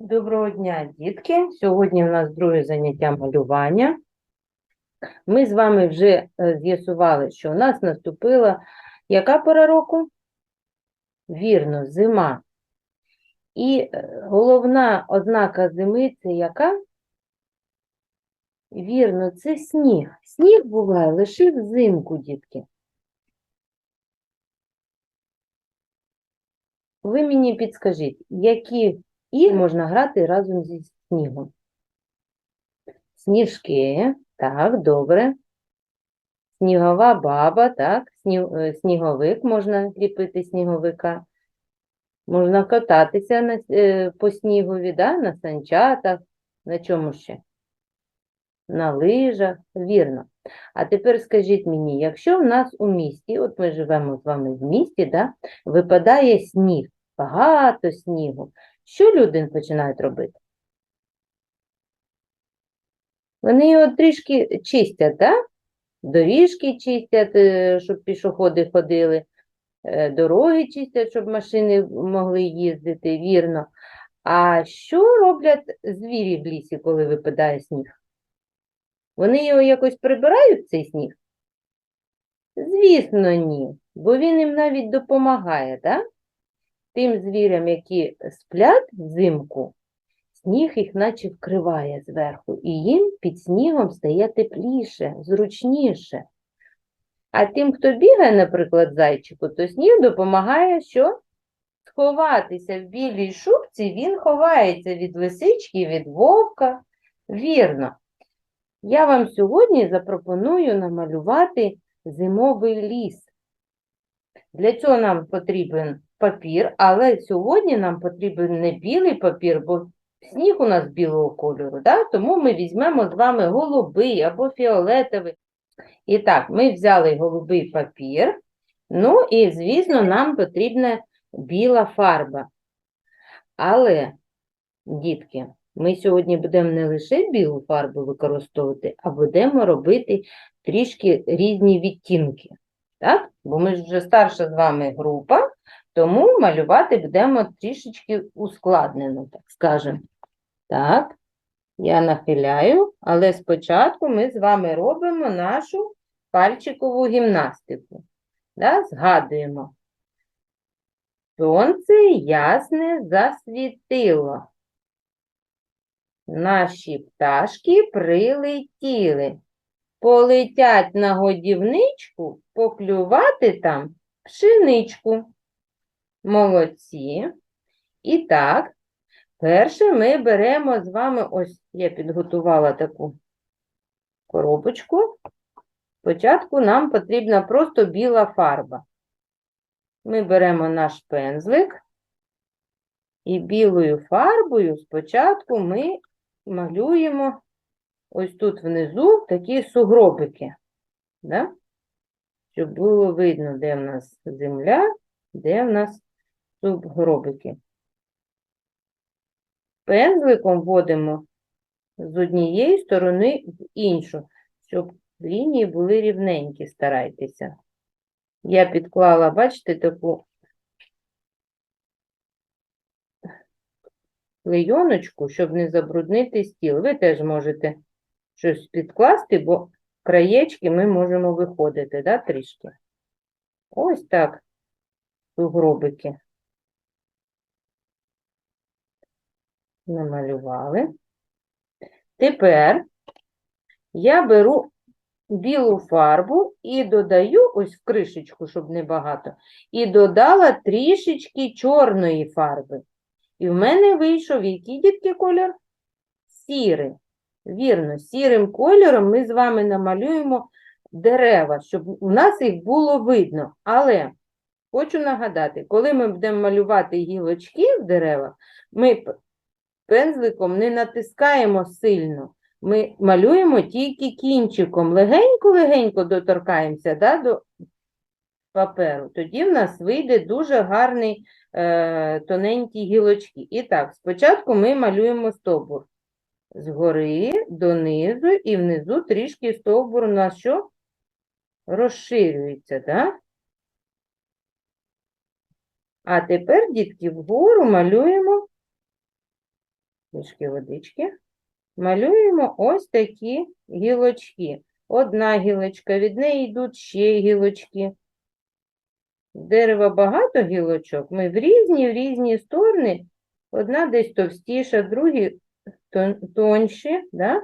Доброго дня, дітки! Сьогодні у нас друге заняття малювання. Ми з вами вже е, з'ясували, що у нас наступила яка пора року? Вірно, зима. І е, головна ознака зими це яка? Вірно, це сніг. Сніг буває лише взимку, дітки. Ви мені підскажіть, які ігри можна грати разом зі снігом? Сніжки, так, добре. Снігова баба, так, е, сніговик, можна кріпити сніговика. Можна кататися на, е, по снігові, да? На санчатах, на чому ще? На лижах, вірно. А тепер скажіть мені, якщо в нас у місті, от ми живемо з вами в місті, да, випадає сніг, багато снігу, що люди починають робити? Вони його трішки чистять, так? Доріжки чистять, е, щоб пішоходи ходили, е, дороги чистять, щоб машини могли їздити, вірно. А що роблять звірі в лісі, коли випадає сніг? Вони його якось прибирають, цей сніг? Звісно, ні, бо він їм навіть допомагає, так? Тим звірям, які сплять взимку, сніг їх наче вкриває зверху, і їм під снігом стає тепліше, зручніше. А тим, хто бігає, наприклад, зайчику, то сніг допомагає що? Сховатися в білій шубці, він ховається від лисички, від вовка. Вірно. Я вам сьогодні запропоную намалювати зимовий ліс. Для цього нам потрібен папір, але сьогодні нам потрібен не білий папір, бо сніг у нас білого кольору, да? тому ми візьмемо з вами голубий або фіолетовий. І так, ми взяли голубий папір, ну і, звісно, нам потрібна біла фарба. Але, дітки, ми сьогодні будемо не лише білу фарбу використовувати, а будемо робити трішки різні відтінки. Так? Бо ми ж вже старша з вами група, тому малювати будемо трішечки ускладнено, так скажемо. Так, я нахиляю, але спочатку ми з вами робимо нашу пальчикову гімнастику. Да? Згадуємо. Сонце ясне засвітило. Наші пташки прилетіли. Полетять на годівничку, поклювати там пшеничку. Молодці. І так, перше ми беремо з вами, ось я підготувала таку коробочку. Спочатку нам потрібна просто біла фарба. Ми беремо наш пензлик і білою фарбою спочатку ми малюємо ось тут внизу такі сугробики, да? щоб було видно, де в нас земля, де в нас сугробики. Пензликом вводимо з однієї сторони в іншу, щоб лінії були рівненькі, старайтеся. Я підклала, бачите, таку клейоночку, щоб не забруднити стіл. Ви теж можете щось підкласти, бо краєчки ми можемо виходити, да, трішки. Ось так, сугробики. Намалювали. Тепер я беру білу фарбу і додаю ось в кришечку, щоб не багато, і додала трішечки чорної фарби. І в мене вийшов який дітки кольор? Сірий. Вірно, сірим кольором ми з вами намалюємо дерева, щоб у нас їх було видно. Але хочу нагадати, коли ми будемо малювати гілочки в деревах, ми пензликом не натискаємо сильно. Ми малюємо тільки кінчиком, легенько-легенько доторкаємося да, до паперу. Тоді в нас вийде дуже гарний е, тоненькі гілочки. І так, спочатку ми малюємо стовбур. Згори донизу і внизу трішки стовбур у нас що? Розширюється, так? А тепер, дітки, вгору малюємо трішки водички. Малюємо ось такі гілочки. Одна гілочка, від неї йдуть ще гілочки. Дерева багато гілочок. Ми в різні, в різні сторони. Одна десь товстіша, другі тонші, да?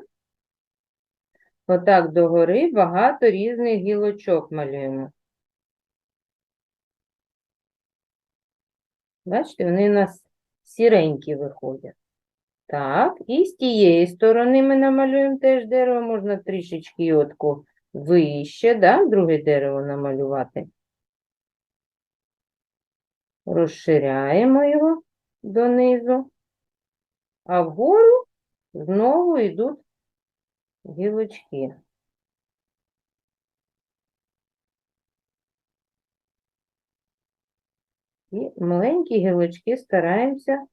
Отак догори багато різних гілочок малюємо. Бачите, вони у нас сіренькі виходять. Так, і з тієї сторони ми намалюємо теж дерево, можна трішечки йотку вище, да? друге дерево намалювати. Розширяємо його донизу, а вгору знову йдуть гілочки. І маленькі гілочки стараємося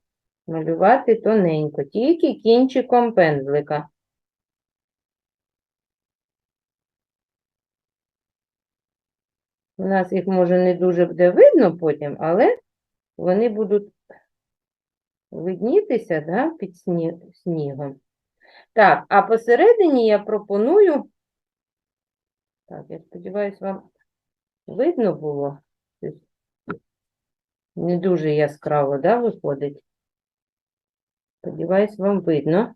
малювати тоненько, тільки кінчиком пензлика. У нас їх може не дуже буде видно потім, але вони будуть виднітися да, під сні- снігом. Так, а посередині я пропоную. Так, я сподіваюся, вам видно було. Не дуже яскраво, да, виходить. Сподіваюсь, вам видно.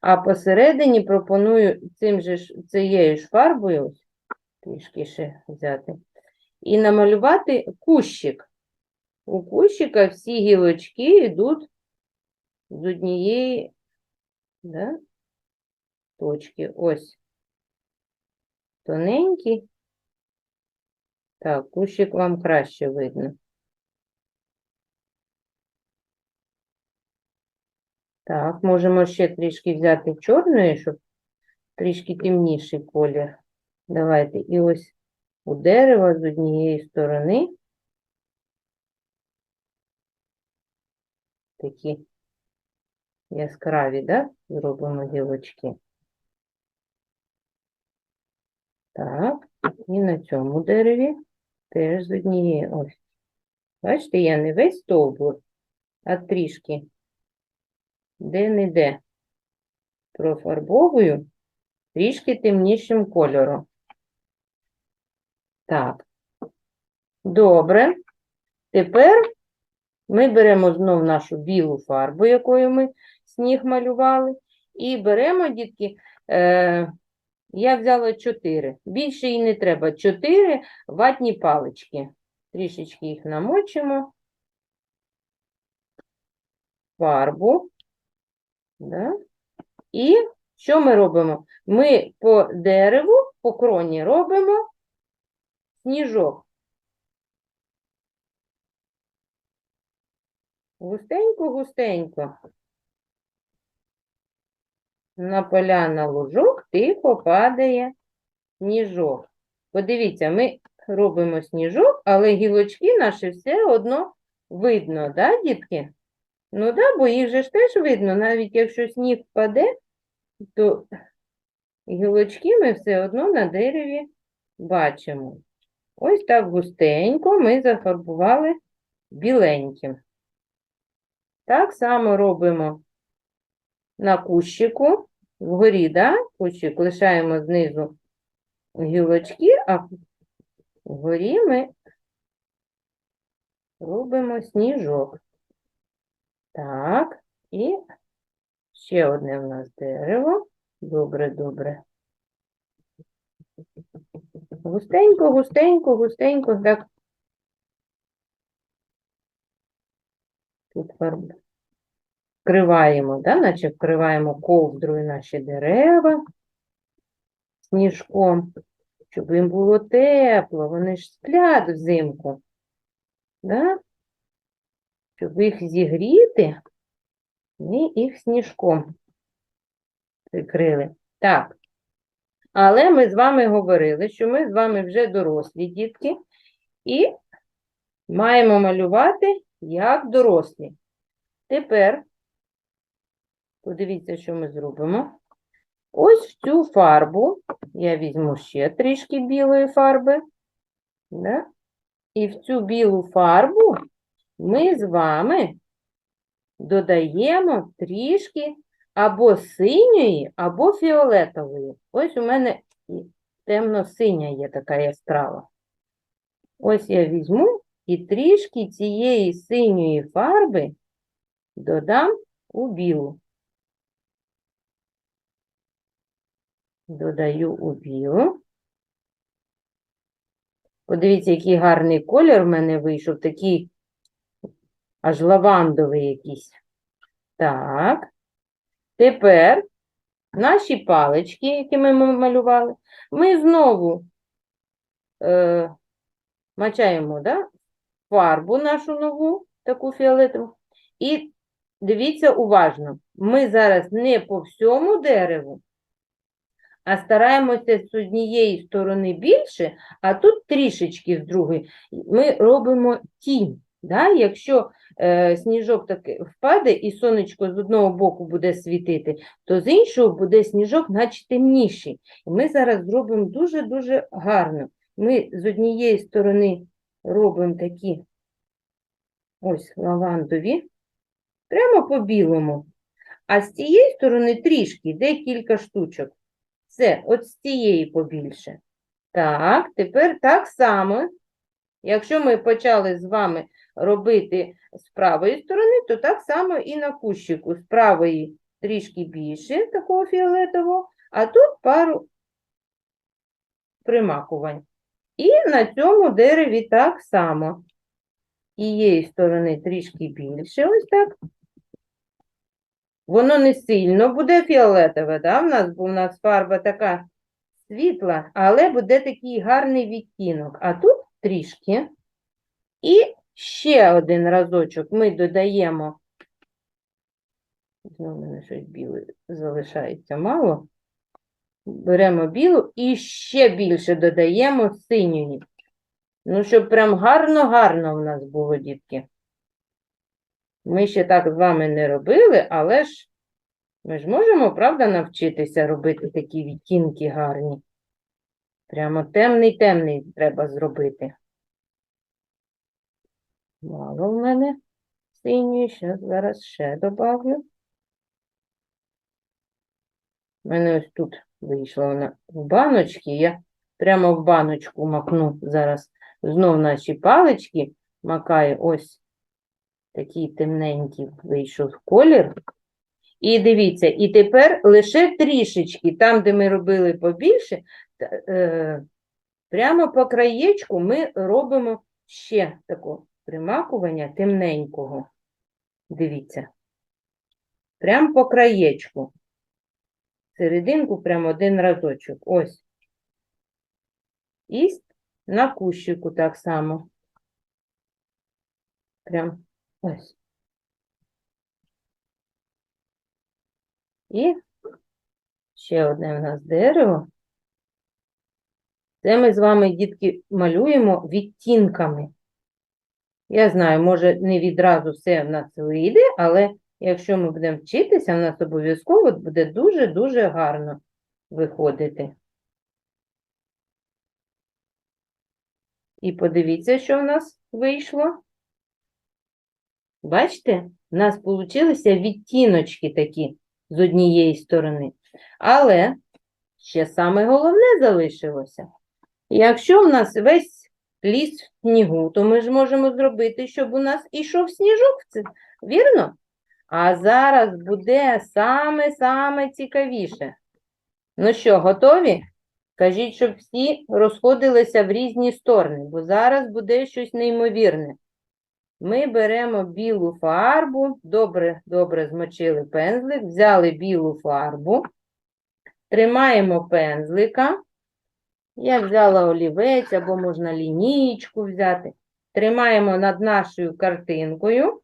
А посередині пропоную цим же цією ж фарбою, трішки ще взяти, і намалювати кущик. У кущика всі гілочки йдуть з однієї да, точки. Ось. Тоненький. Так, кущик вам краще видно. Так, можемо ще трішки взяти чорної, щоб трішки темніший колір. Давайте. І ось у дерева з однієї сторони такі яскраві, да? Зробимо гілочки. Так, і на цьому дереві теж з однієї ось. Бачите, я не весь стовбур, а трішки де-не-де профарбовую трішки темнішим кольором. Так, добре. Тепер ми беремо знов нашу білу фарбу, якою ми сніг малювали, і беремо, дітки, е, я взяла 4. Більше і не треба. 4 ватні палички. Трішечки їх намочимо. Фарбу. Да? І що ми робимо? Ми по дереву, по кроні робимо сніжок. Густенько-густенько. На поля на лужок тихо падає сніжок. Подивіться, ми робимо сніжок, але гілочки наші все одно видно, да, дітки? Ну да, бо їх же ж теж видно, навіть якщо сніг впаде, то гілочки ми все одно на дереві бачимо. Ось так густенько ми зафарбували біленьким. Так само робимо на кущику, вгорі, да, кущик лишаємо знизу гілочки, а вгорі ми робимо сніжок. Так, і ще одне в нас дерево. Добре, добре. Густенько, густенько, густенько, так. Тут вкриваємо, да? наче вкриваємо ковдрою наші дерева сніжком, щоб їм було тепло, вони ж сплять взимку. Да? Щоб їх зігріти, ми їх сніжком прикрили. Так. Але ми з вами говорили, що ми з вами вже дорослі дітки і маємо малювати як дорослі. Тепер, подивіться, що ми зробимо. Ось в цю фарбу, я візьму ще трішки білої фарби, да? і в цю білу фарбу ми з вами додаємо трішки або синьої, або фіолетової. Ось у мене темно-синя є така яскрава. Ось я візьму і трішки цієї синьої фарби додам у білу. Додаю у білу. Подивіться, який гарний колір в мене вийшов, такий аж лавандовий якийсь. Так. Тепер наші палички, які ми малювали, ми знову е, мачаємо да, фарбу нашу нову, таку фіолетову. І дивіться уважно, ми зараз не по всьому дереву, а стараємося з однієї сторони більше, а тут трішечки з другої. Ми робимо тінь. Да? Якщо сніжок таки впаде і сонечко з одного боку буде світити, то з іншого буде сніжок наче темніший. І ми зараз зробимо дуже-дуже гарно. Ми з однієї сторони робимо такі ось лавандові, прямо по білому. А з цієї сторони трішки, декілька штучок. Все, от з цієї побільше. Так, тепер так само. Якщо ми почали з вами робити з правої сторони, то так само і на кущику. З правої трішки більше такого фіолетового, а тут пару примакувань. І на цьому дереві так само. Тієї сторони трішки більше, ось так. Воно не сильно буде фіолетове, да, в нас, бо в нас фарба така світла, але буде такий гарний відтінок. А тут трішки. І ще один разочок ми додаємо. Знову мене щось біле залишається мало. Беремо білу і ще більше додаємо синьої. Ну, щоб прям гарно-гарно в нас було, дітки. Ми ще так з вами не робили, але ж ми ж можемо, правда, навчитися робити такі відтінки гарні. Прямо темний-темний треба зробити. Мало в мене синьої, ще зараз ще добавлю. У мене ось тут вийшла вона в баночки. Я прямо в баночку макну зараз знов наші палички, макаю ось такий темненький вийшов колір. І дивіться, і тепер лише трішечки, там, де ми робили побільше, е, прямо по краєчку ми робимо ще таке примакування темненького. Дивіться. Прямо по краєчку. Серединку прямо один разочок. Ось. І на кущику так само. Прям ось. І ще одне в нас дерево. Це ми з вами, дітки, малюємо відтінками. Я знаю, може, не відразу все в нас вийде, але якщо ми будемо вчитися, в нас обов'язково буде дуже-дуже гарно виходити. І подивіться, що в нас вийшло. Бачите, в нас получилися відтіночки такі з однієї сторони. Але ще саме головне залишилося. Якщо в нас весь ліс в снігу, то ми ж можемо зробити, щоб у нас ішов сніжок, це вірно? А зараз буде саме-саме цікавіше. Ну що, готові? Кажіть, щоб всі розходилися в різні сторони, бо зараз буде щось неймовірне. Ми беремо білу фарбу, добре, добре змочили пензлик, взяли білу фарбу, тримаємо пензлика. Я взяла олівець або можна лінійку взяти. Тримаємо над нашою картинкою.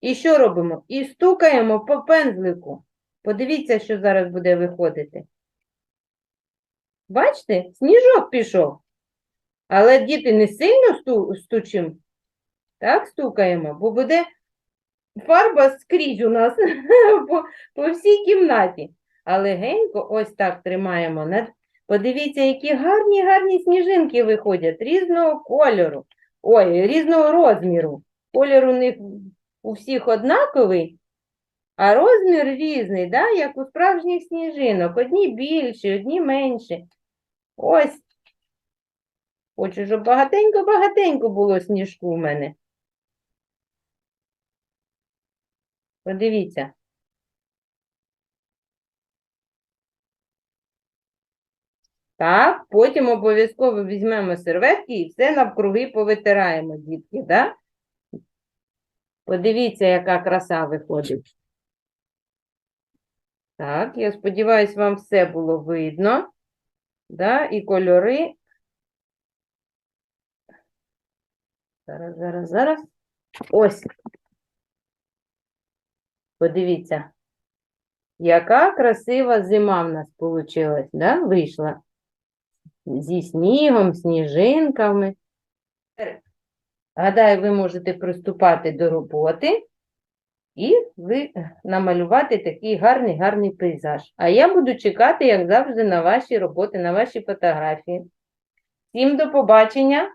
І що робимо? І стукаємо по пензлику. Подивіться, що зараз буде виходити. Бачите, сніжок пішов. Але діти не сильно сту, стучимо. Так, стукаємо, бо буде фарба скрізь у нас по, по всій кімнаті. А легенько ось так тримаємо. над- Подивіться, які гарні, гарні сніжинки виходять різного кольору. Ой, різного розміру. Колір у них у всіх однаковий, а розмір різний, да? як у справжніх сніжинок. Одні більші, одні менші. Ось. Хочу, щоб багатенько-багатенько було сніжку у мене. Подивіться. Так, потім обов'язково візьмемо серветки і все навкруги повитираємо, дітки, да? Подивіться, яка краса виходить. Так, я сподіваюся, вам все було видно. Да? І кольори. Зараз, зараз, зараз. Ось. Подивіться, яка красива зима в нас вийшла, да? Вийшла. Зі снігом, сніжинками. Гадаю, ви можете приступати до роботи і ви намалювати такий гарний, гарний пейзаж. А я буду чекати, як завжди, на ваші роботи, на ваші фотографії. Всім до побачення!